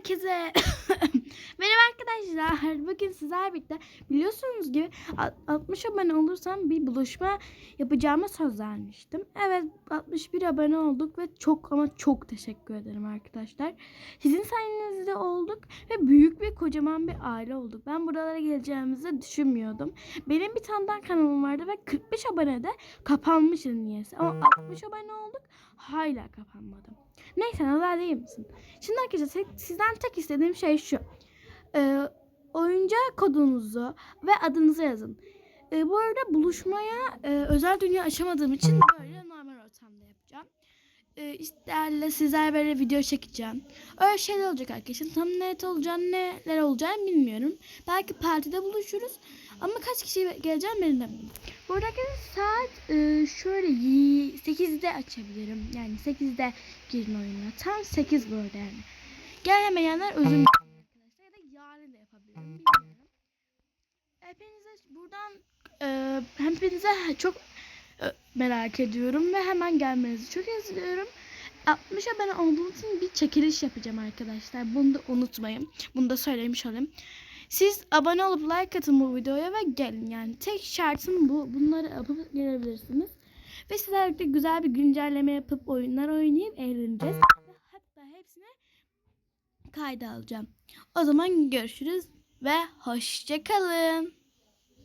herkese. Merhaba arkadaşlar. Bugün sizler birlikte biliyorsunuz gibi alt- 60 abone olursam bir buluşma yapacağıma söz vermiştim. Evet 61 abone olduk ve çok ama çok teşekkür ederim arkadaşlar. Sizin sayenizde olduk ve büyük bir kocaman bir aile olduk. Ben buralara geleceğimizi düşünmüyordum. Benim bir tane daha kanalım vardı ve 45 abonede kapanmıştı niyeyse. Ama 60 abone olduk hala kapanmadım. Neyse nazar değil misin? Şimdi arkadaşlar sizden tek istediğim şey şu. Ee, oyuncak kodunuzu ve adınızı yazın. Ee, bu arada buluşmaya e, özel dünya açamadığım için böyle normal ortamda yapacağım. Ee, isterle sizler böyle video çekeceğim. Öyle şeyler olacak arkadaşlar. Tam net olacağını neler olacağını bilmiyorum. Belki partide buluşuruz. Ama kaç kişi geleceğim ben bilmiyorum. Buradaki saat e, şöyle y- 8'de açabilirim. Yani 8'de girin oyuna. Tam 8 bu arada yani. Gelemeyenler dilerim arkadaşlar. Ya da yarın da yapabilirim. Bilmiyorum. Hepinize buradan e, hepinize çok e, merak ediyorum ve hemen gelmenizi çok istiyorum. 60 abone olduğunuz için bir çekiliş yapacağım arkadaşlar. Bunu da unutmayın. Bunu da söylemiş olayım. Siz abone olup like atın bu videoya ve gelin. Yani tek şartım bu. Bunları yapıp gelebilirsiniz. Ve sizlerle güzel bir güncelleme yapıp oyunlar oynayıp eğleneceğiz. Hatta hepsini kayda alacağım. O zaman görüşürüz ve hoşçakalın.